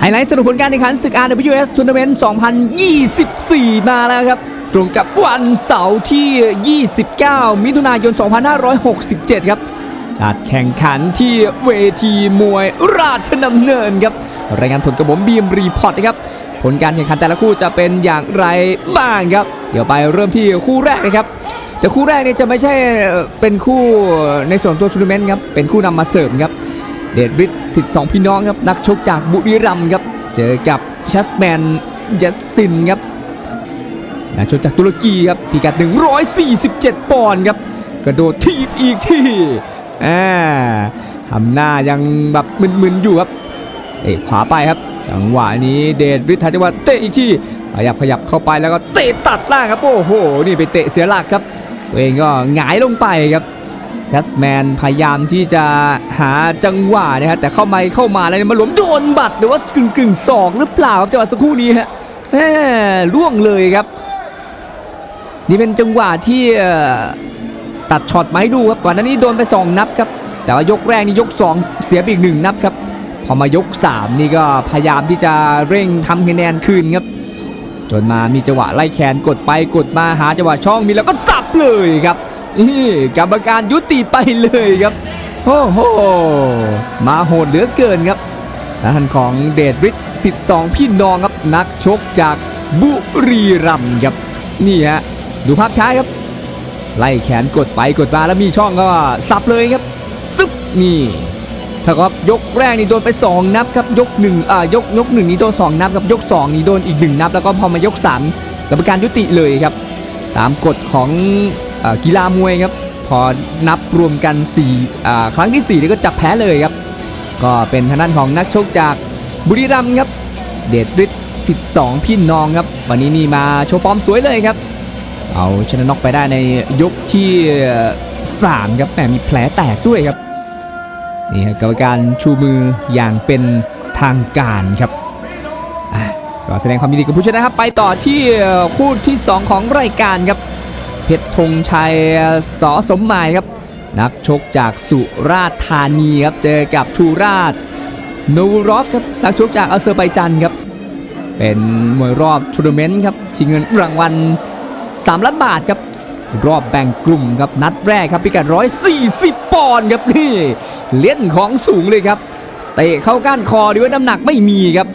ไฮไลท์สรุปผลการแข่งขันศึก RWS Tournament 2024 มาแล้วครับ ตรงกับวันเสาร์ที่ 29 มิถุนายน 2567 ครับ จัดแข่งขันที่เวทีมวยราชดำเนินครับ รายงานผลกระผมบีมรีพอร์ตนะครับ ผลการแข่งขันแต่ละคู่จะเป็นอย่างไรบ้างครับ เดี๋ยวไปเริ่มที่คู่แรกนะครับ แต่คู่แรกเนี่ยจะไม่ใช่เป็นคู่ในส่วนตัวทัวร์นาเมนต์ครับ เป็นคู่นำมาเสริมครับ เดดริดสิทธิ์สองพี่น้องครับนักชกจากบุรีรัมย์ครับเจอกับชัสแมนเจสซินครับนักชกจากตุรกีครับพิกัด 147 ปอนด์ครับกระโดดทีบอีกทีอ่าทำหน้ายังแบบมึนๆอยู่ครับเตะขวาไปครับ จังหวะนี้เดชฤทธิ์ทันจังหวะเตะอีกทีขยับขยับเข้าไปแล้วก็เตะตัดล่างครับโอ้โหนี่ไปเตะเสียหลักครับ ตัวเองก็หงายลงไปครับ แชทแมนพยายามที่จะหาจังหวะนะครับแต่เข้ามาเข้ามาแล้วเนี่ยมาหลวมโดนบัตรหรือว่ากึ่งกึ่งศอกหรือเปล่าครับจังหวะสักครู่นี้ฮะแหม่ล่วงเลยครับ นี่เป็นจังหวะที่ตัดช็อตมาให้ดูครับก่อนหน้านี้โดนไป 2 นับครับ แต่ว่ายกแรกนี่ยก 2 เสียไปอีกหนึ่งนับครับ พอมายก 3 นี่ก็พยายามที่จะเร่งทำคะแนนคืนครับ จนมามีจังหวะไล่แขนกดไปกดมาหาจังหวะช่องมีแล้วก็สับเลยครับ นี่กรรมการยุติไปเลยครับโอ้โหมาโหดเหลือเกินครับและท่านของเดชฤทธิ์สิทธิ์สองพี่น้องครับนักชกจากบุรีรัมย์ครับนี่ฮะดูภาพช้าครับ ไล่แขนกดไปกดมาแล้วมีช่องก็สับเลยครับซึบนี่ถ้ากับยกแรกนี่โดนไป 2 นับครับยก1อ่ายกยกหนึ่งนี่โดน2นับครับยก 2 นี่โดนอีก 1 นับ แล้วก็พอมายก3กรรมการยุติเลยครับ ตามกฎของ กีฬามวยครับพอนับรวมกัน4อ่ครั้งที่4นี่ก็จับแพ้เลยครับ ก็เป็นทางด้านของนักชกจากบุรีรัมย์ครับ เดชฤทธิ์สิทธิ์สองพี่น้องครับ วันนี้นี่มาโชว์ฟอร์มสวยเลยครับ เอาชนะน็อกไปได้ในยกที่ 3 ครับแหมมีแผลแตกด้วยครับนี่ครับกรรมการชูมืออย่างเป็นทางการครับก็แสดงความยินดีกับผู้ชนะครับ ไปต่อที่คู่ที่ 2 ของรายการครับ เพชรธงชัยสอสมหมายครับ นักชกจากสุราษฎร์ธานีครับเจอกับทูราชนูรอฟครับนักชกจากอาเซอร์ไบจันครับ เป็นมวยรอบทัวร์นาเมนต์ครับชิงเงินรางวัล3ล้านบาทครับรอบแบ่งกลุ่มครับนัดแรกครับพิกัด 140 ปอนด์ครับนี่เล่นของสูงเลยครับเตะเข้าก้านคอดีว่าน้ำหนักไม่มีครับ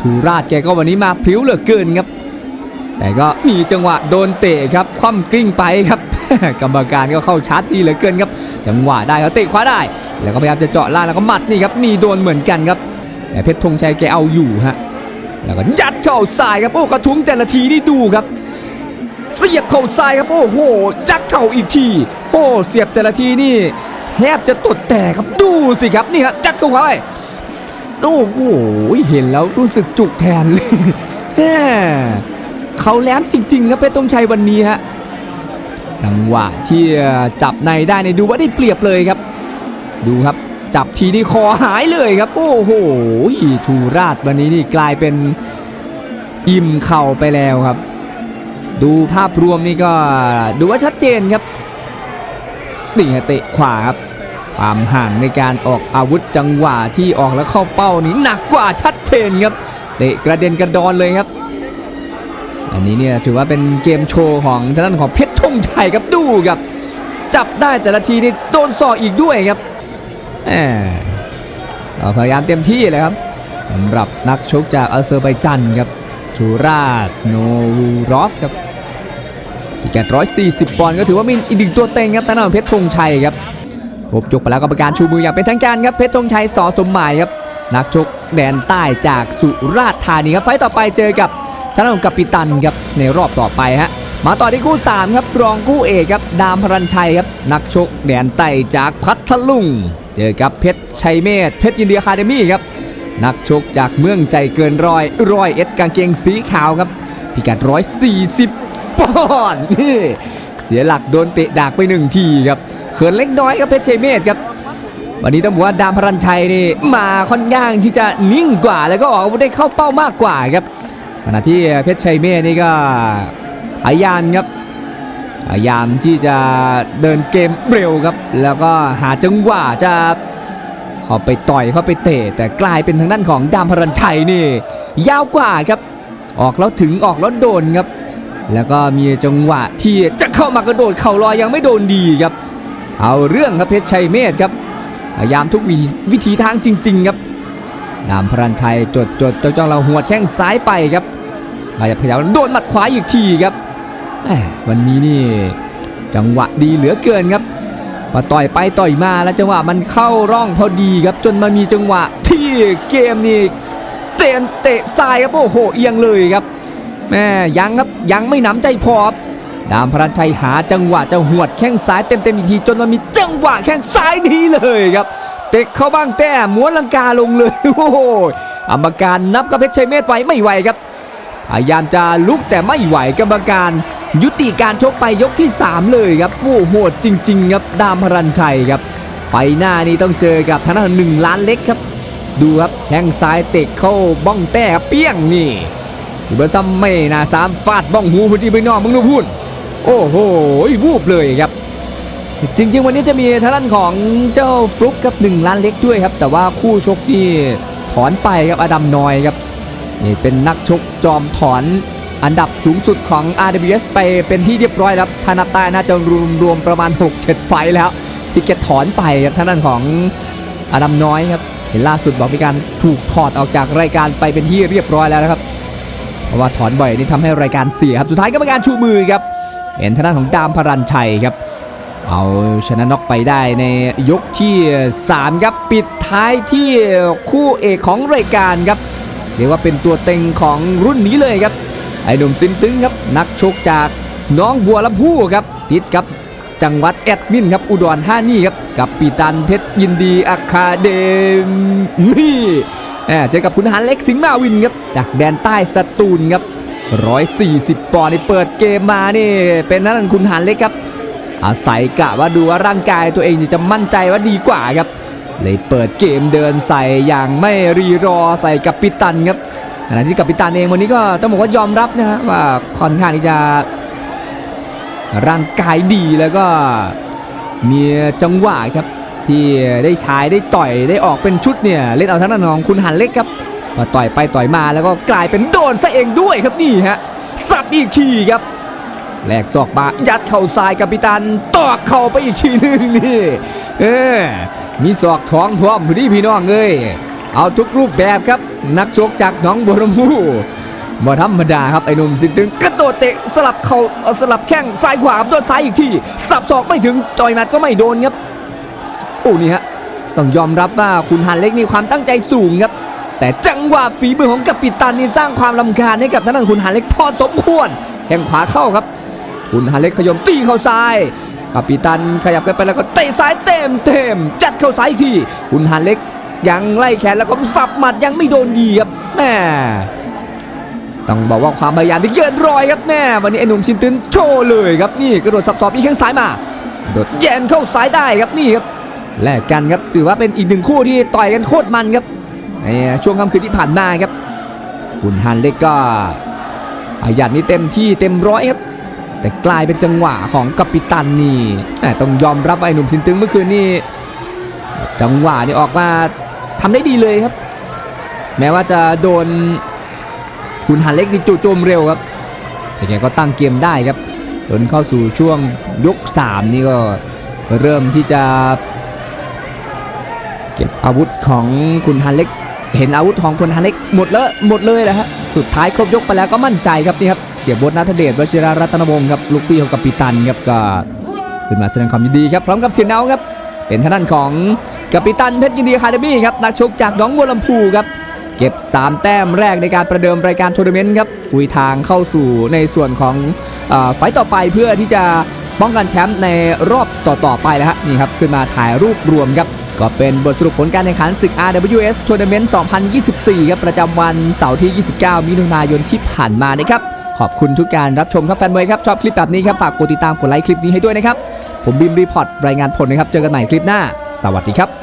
ทูราชแกก็วันนี้มาพริ้วเหลือเกินครับ แต่ก็มีจังหวะโดนเตะครับคว่ำกลิ้งไปครับ กรรมการก็เข้าชาร์จดีเหลือเกินครับ จังหวะได้เขาเตะขวาได้ แล้วก็พยายามจะเจาะล่างแล้วก็หมัดนี่ครับมีโดนเหมือนกันครับ แต่เพชรธงชัยแกเอาอยู่ฮะแล้วก็ยัดเข้าซ้ายครับโอ้กระทุ้งแต่ละทีนี่ดูครับ เสียบเข่าซ้ายครับโอ้โหจักเข่าอีกทีโอ้เสียบแต่ละทีนี่แทบจะตดแตกครับดูสิครับนี่ครับจักเข้าไปโอ้โหเห็นแล้วรู้สึกจุกแทนเลยแหม เขาแหลมจริงๆครับเพชรธงชัยวันนี้ฮะจังหวะที่จับในได้เนี่ยดูว่าได้เปรียบเลยครับ ดูครับจับทีนี่คอหายเลยครับ โอ้โหทูราชวันนี้นี่กลายเป็นอิ่มเข่าไปแล้วครับ ดูภาพรวมนี่ก็ดูว่าชัดเจนครับนี่ฮะเตะขวาครับความห่างในการออกอาวุธจังหวะที่ออกแล้วเข้าเป้านี่หนักกว่าชัดเจนครับเตะกระเด็นกระดอนเลยครับ อันนี้เนี่ยถือว่าเป็นเกมโชว์ของทางด้านของเพชรธงชัยครับดูครับ จับได้แต่ละทีนี่โดนศอกอีกด้วยครับแหมพยายามเต็มที่เลยครับสำหรับนักชกจากอาเซอร์ไบจันครับชูราชโนรูรอฟครับพิกัด140 ปอนด์ก็ถือว่ามีอีกหนึ่งตัวเต็งครับทางด้านของเพชรธงชัยครับครบยกไปแล้วกรรมการชูมืออย่างเป็นทางการครับเพชรธงชัยสอสมหมายครับนักชกแดนใต้จากสุราษฎร์ธานีครับไฟต์ต่อไปเจอกับ ทางด้านของกัปตันครับในรอบต่อไปฮะมาต่อที่คู่ 3 ครับ รองคู่เอกครับ ดามพรัญชัยครับ นักชกแดนใต้จากพัทลุง เจอกับเพชรชัยเมธเพชรยินดีอะคาเดมี่ครับ นักชกจากเมืองใจเกินร้อยร้อยเอ็ดกางเกงสีขาวครับ พิกัด140ปอนด์นี่เสียหลักโดนเตะดากไปหนึ่งทีครับเขินเล็กน้อยครับเพชรชัยเมธครับ วันนี้ต้องบอกว่าดามพรัญชัยนี่มาค่อนข้างที่จะนิ่งกว่า แล้วก็ออกอาวุธได้เข้าเป้ามากกว่าครับ ขณะที่เพชรชัยเมธนี่ก็พยายามครับพยายามที่จะเดินเกมเร็วครับ แล้วก็หาจังหวะจะเข้าไปต่อยเข้าไปเตะแต่กลายเป็นทางด้านของดามพรัญชัยนี่ ยาวกว่าครับ ออกแล้วถึงออกแล้วโดนครับ แล้วก็มีจังหวะที่จะเข้ามากระโดดเข่าลอยยังไม่โดนดีครับ เอาเรื่องครับเพชรชัยเมธครับพยายามทุกวิวิธีทางจริง ๆ ครับ ดามพรันชัยจดจดจ้องจ้องเราหัวแข้งซ้ายไปครับมาจะพยายามโดนหมัดขวาอีกทีครับแม่วันนี้นี่จังหวะดีเหลือเกินครับพอต่อยไปต่อยมาแล้วจังหวะมันเข้าร่องพอดีครับจนมามีจังหวะที่เกมนี่เตะเตะซ้ายครับโอ้โหเอียงเลยครับแม่ยังครับยังไม่หนำใจพอครับดามพรันชัยหาจังหวะจะหวดแข้งซ้ายเต็มๆอีกทีจนมันมีจังหวะแข้งซ้ายนี้เลยครับ เตะเข้าบ้างแต่ม้วนลังกาลงเลยโอ้โหกรรมการนับกับเพชรชัยเมธไว้ไม่ไหวครับพยายามจะลุกแต่ไม่ไหวกรรมการ ยุติการชกไปยกที่ 3 เลยครับโอ้โหดจริง ๆ ครับดามพรันชัยครับไฟหน้านี่ต้องเจอกับทางด้านหนึ่งล้านเล็กครับ ดูครับแข้งซ้ายเตะเข้าบ้องแต่เปี้ยงนี่ซูเปอร์ซัมไม่นาสามฟาดบ้องหูพอดีไปนอกมึงดูพูดโอ้โหวูบเลยครับ จริง ๆ วันนี้จะมีทางด้านของเจ้าฟลุกกับ 1 ล้านเล็กด้วยครับ แต่ว่าคู่ชกนี่ถอนไปครับอดัมนอยครับนี่เป็นนักชกจอมถอนอันดับสูงสุดของ RWS ไปเป็นที่เรียบร้อยแล้วถ้านับใต้น่าจะรวมรวมประมาณ 6-7 ไฟแล้วที่แกถอนไปครับทางด้านของอดัมน้อยครับเห็นล่าสุดบอกมีการถูกถอดออกจากรายการไปเป็นที่เรียบร้อยแล้วนะครับเพราะว่าถอนบ่อยนี่ทำให้รายการเสียครับสุดท้ายกรรมการชูมือครับเห็นทางด้านของดามพรันชัยครับ เอาชนะน็อกไปได้ในยกที่ 3 ครับปิดท้ายที่คู่เอกของรายการครับเรียกว่าเป็นตัวเต็งของรุ่นนี้เลยครับ ไอ้หนุ่มซิมตึงครับ นักชกจากน้องบัวลำพูครับ ติดกับจังหวัดแอดมินครับอุดรธานีครับ กับปีตันเพชรยินดีอะคาเดมี่แหม่เจอกับคุณหันเล็กสิงห์มาวินครับ จากแดนใต้สตูลครับ 140 ปอนด์นี่เปิดเกมมานี่ เป็นนั่นคุณหันเล็กครับ อาศัยกะว่าดูว่าร่างกายตัวเองจะมั่นใจว่าดีกว่าครับ เลยเปิดเกมเดินใส่อย่างไม่รีรอใส่กับปิตันครับขณะที่กับปิตันเองวันนี้ก็ต้องบอกว่ายอมรับนะฮะว่าค่อนข้างที่จะร่างกายดีแล้วก็มีจังหวะครับ ที่ได้ใช้ได้ต่อยได้ออกเป็นชุดเนี่ยเล่นเอาทั้งนั้นของคุณหันเล็กครับพอต่อยไปต่อยมาแล้วก็กลายเป็นโดนซะเองด้วยครับนี่ฮะสับอีกทีครับ แลกศอกมายัดเข่าซ้ายกัปตันตอกเข่าไปอีกทีนึงนี่ เออมีศอกท้องพร้อมพอดีพี่น้องเอ้ยเอาทุกรูปแบบครับ นักชกจากหน้องบัวลำพูบ่ธรรมดาครับไอ้หนุ่มสินตึงกระโดดเตะสลับเข่าเอ่อสลับแข้งซ้ายขวาโดนซ้ายอีกทีสับศอกไม่ถึงต่อยหมัดก็ไม่โดนครับโอ้นี่ฮะต้องยอมรับว่าคุณฮันเล็กมีความตั้งใจสูงครับ แต่จังหวะฝีมือของกัปตันนี่สร้างความลำคาญให้กับทางด้านคุณฮันเล็กพอสมควรแข้งขวาเข้าครับ คุณฮาเล็กขยมตีเข้าซ้ายกัปตันขยับกันไปแล้วก็เตะซ้ายเต็มเต็มจัดเข้าซ้ายอีกทีคุณฮาเล็กยังไล่แขนแล้วก็สับหมัดยังไม่โดนดีครับแม่ต้องบอกว่าความพยายามที่เกินร้อยครับแน่วันนี้ไอ้หนุ่มชินตึนโชว์เลยครับนี่กระโดดสับสอบอีกแข้งซ้ายมาโดดแยนเข้าซ้ายได้ครับนี่ครับแลกกันครับถือว่าเป็นอีกหนึ่งคู่ที่ต่อยกันโคตรมันครับในช่วงค่ำคืนที่ผ่านมาครับคุณฮันเล็กก็พยายามนี้เต็มที่เต็มร้อยครับ แต่กลายเป็นจังหวะของกัปตันนี่ต้องยอมรับไอ้หนุ่มสินตึงเมื่อคืนนี่จังหวะนี่ออกมาทำได้ดีเลยครับ แม้ว่าจะโดนคุณหันเล็กนี่จู่โจมเร็วครับแต่แกก็ตั้งเกมได้ครับจนเข้าสู่ช่วงยก 3 นี่ก็เริ่มที่จะ เก็บอาวุธของคุณฮันเล็ก เห็นอาวุธของคุณฮันเล็กหมดแล้วหมดเลยแหละฮะสุดท้ายครบยกไปแล้วก็มั่นใจครับนี่ครับ เสียบดนัทเดชวชิรารัตนวงศ์ครับลูกพี่ของกัปตันครับก็ขึ้นมาแสดงความยินดีครับพร้อมกับเสียเนาครับ เป็นทางด้านของกัปตันเพชรยินดีคาเดมี่ครับนักชกจากหน้องบัวลำพูครับเก็บ 3 แต้มแรกในการประเดิมรายการทัวร์นาเมนต์ครับกุยทางเข้าสู่ในส่วนของอไฟต์ต่อไปเพื่อที่จะป้องกันแชมป์ในรอบต่อๆไปแล้วฮะนี่ครับขึ้นมาถ่ายรูปรวมครับก็เป็นบทสรุปผลการแข่งขันศึก RWS Tournament 2024 ครับ ประจำวันเสาร์ที่ 29 มิถุนายนที่ผ่านมานะครับ ขอบคุณทุกการรับชมครับแฟนมวยครับ ชอบคลิปแบบนี้ครับ ฝากกดติดตามกดไลค์คลิปนี้ให้ด้วยนะครับ ผมบิมรีพอร์ตรายงานผลนะครับ เจอกันใหม่คลิปหน้า สวัสดีครับ